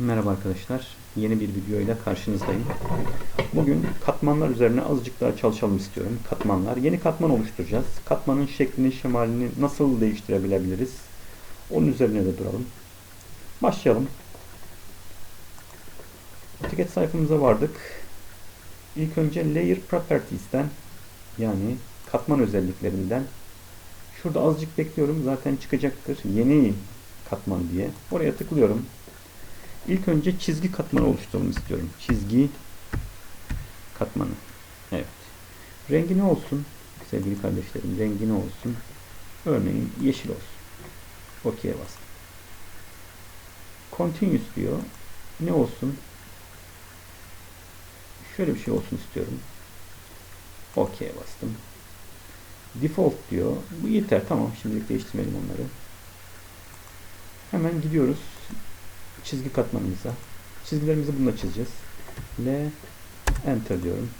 Merhaba arkadaşlar. Yeni bir video ile karşınızdayım. Bugün katmanlar üzerine azıcık daha çalışalım istiyorum. Katmanlar. Yeni katman oluşturacağız. Katmanın şeklini, şemalini nasıl değiştirebiliriz? Onun üzerine de duralım. Başlayalım. AutoCAD sayfamıza vardık. İlk önce Layer Properties'ten yani katman özelliklerinden şurada azıcık bekliyorum. Zaten çıkacaktır. Yeni katman diye. Oraya tıklıyorum. İlk önce çizgi katmanı oluşturalım istiyorum. Çizgi katmanı. Evet. Rengi ne olsun? Sevgili kardeşlerim rengi ne olsun? Örneğin yeşil olsun. OK'ye bastım. Continuous diyor. Ne olsun? Şöyle bir şey olsun istiyorum. OK'ye bastım. Default diyor. Bu yeter. Tamam. Şimdilik değiştirmeyelim onları. Hemen gidiyoruz çizgi katmanımıza. Çizgilerimizi bununla çizeceğiz. L Enter diyorum.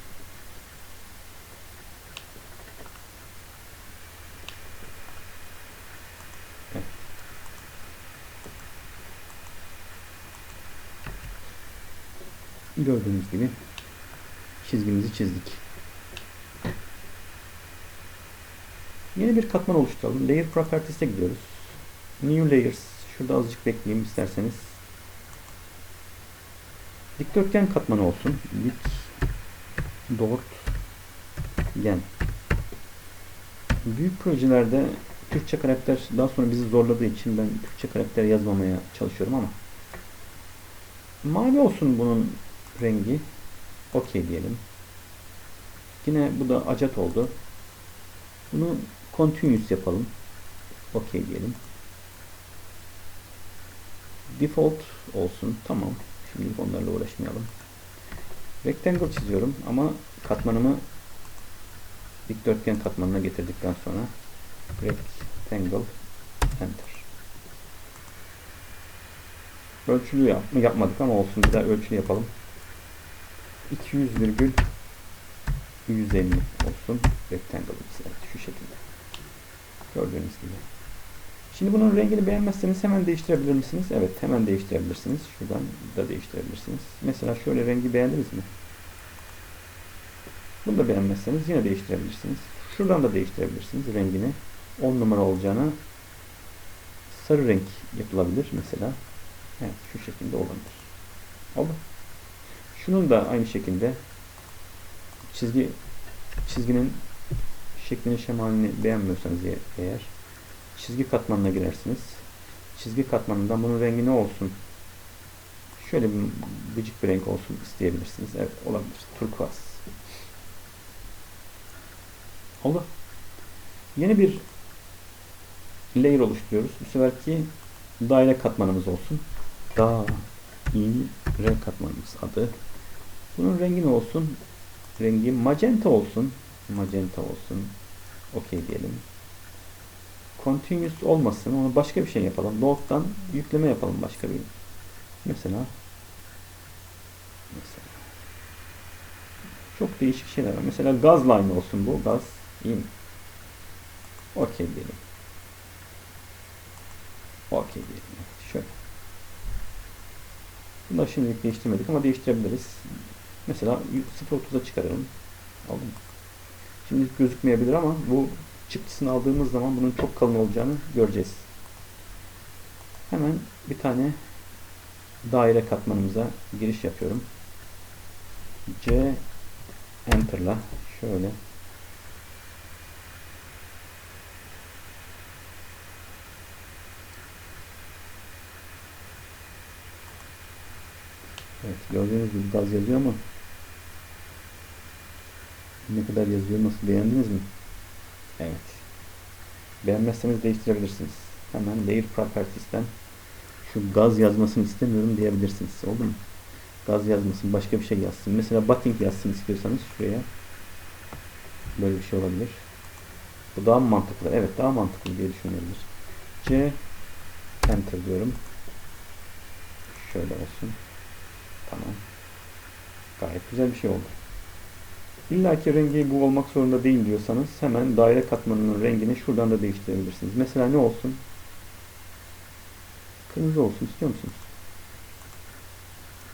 Gördüğünüz gibi çizgimizi çizdik. Yeni bir katman oluşturalım. Layer Properties'e gidiyoruz. New Layers. Şurada azıcık bekleyeyim isterseniz. Dikdörtgen katmanı olsun. Dik dört gen. Büyük projelerde Türkçe karakter daha sonra bizi zorladığı için ben Türkçe karakter yazmamaya çalışıyorum ama mavi olsun bunun rengi. Okey diyelim. Yine bu da acet oldu. Bunu continuous yapalım. Okey diyelim. Default olsun. Tamam. Şimdilik onlarla uğraşmayalım. Rectangle çiziyorum ama katmanımı dikdörtgen katmanına getirdikten sonra rectangle enter. Ölçülü yap yapmadık ama olsun bir daha ölçülü yapalım. 200 virgül 150 olsun rectangle'ımız. Evet şu şekilde. Gördüğünüz gibi. Şimdi bunun rengini beğenmezseniz hemen değiştirebilir misiniz? Evet hemen değiştirebilirsiniz. Şuradan da değiştirebilirsiniz. Mesela şöyle rengi beğendiniz mi? Bunu da beğenmezseniz yine değiştirebilirsiniz. Şuradan da değiştirebilirsiniz rengini. 10 numara olacağına sarı renk yapılabilir mesela. Evet şu şekilde olabilir. Oldu. Şunun da aynı şekilde çizgi çizginin şeklini şemalini beğenmiyorsanız eğer çizgi katmanına girersiniz. Çizgi katmanından bunun rengi ne olsun? Şöyle bir gıcık bir renk olsun isteyebilirsiniz. Evet olabilir. Turkuaz. Oldu. Yeni bir layer oluşturuyoruz. Bu seferki daire katmanımız olsun. Daire katmanımız adı. Bunun rengi ne olsun? Rengi magenta olsun. Magenta olsun. Okey diyelim continuous olmasın. Onu başka bir şey yapalım. Load'dan yükleme yapalım başka bir. Mesela mesela çok değişik şeyler var. Mesela gaz line olsun bu. Gaz in. Okey diyelim. Okey diyelim. Şöyle. Da şimdilik değiştirmedik ama değiştirebiliriz. Mesela 0.30'a çıkaralım. Aldım. Şimdilik gözükmeyebilir ama bu çıktısını aldığımız zaman bunun çok kalın olacağını göreceğiz. Hemen bir tane daire katmanımıza giriş yapıyorum. C Enter'la şöyle Evet gördüğünüz gibi gaz yazıyor ama ne kadar yazıyor nasıl beğendiniz mi? Evet. Beğenmezseniz değiştirebilirsiniz. Hemen Layer Properties'ten şu gaz yazmasını istemiyorum diyebilirsiniz. Oldu mu? Gaz yazmasın, başka bir şey yazsın. Mesela butting yazsın istiyorsanız şuraya böyle bir şey olabilir. Bu daha mantıklı? Evet daha mantıklı diye düşünülebilir. C Enter diyorum. Şöyle olsun. Tamam. Gayet güzel bir şey oldu. İlla ki rengi bu olmak zorunda değil diyorsanız hemen daire katmanının rengini şuradan da değiştirebilirsiniz. Mesela ne olsun? Kırmızı olsun istiyor musunuz?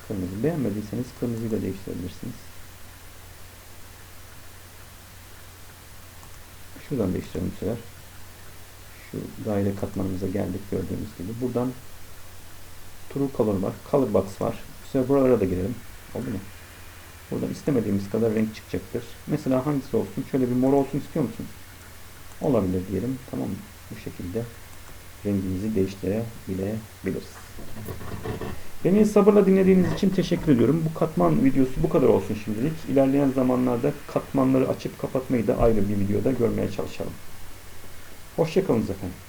Kırmızı. Beğenmediyseniz kırmızıyı da değiştirebilirsiniz. Şuradan değiştirelim bu. Şu daire katmanımıza geldik gördüğünüz gibi. Buradan True Color var. Color Box var. Bu sefer buralara da girelim. Oldu mu? Buradan istemediğimiz kadar renk çıkacaktır. Mesela hangisi olsun? Şöyle bir mor olsun istiyor musunuz? Olabilir diyelim. Tamam mı? Bu şekilde rengimizi değiştirebiliriz. Beni sabırla dinlediğiniz için teşekkür ediyorum. Bu katman videosu bu kadar olsun şimdilik. İlerleyen zamanlarda katmanları açıp kapatmayı da ayrı bir videoda görmeye çalışalım. Hoşçakalın efendim.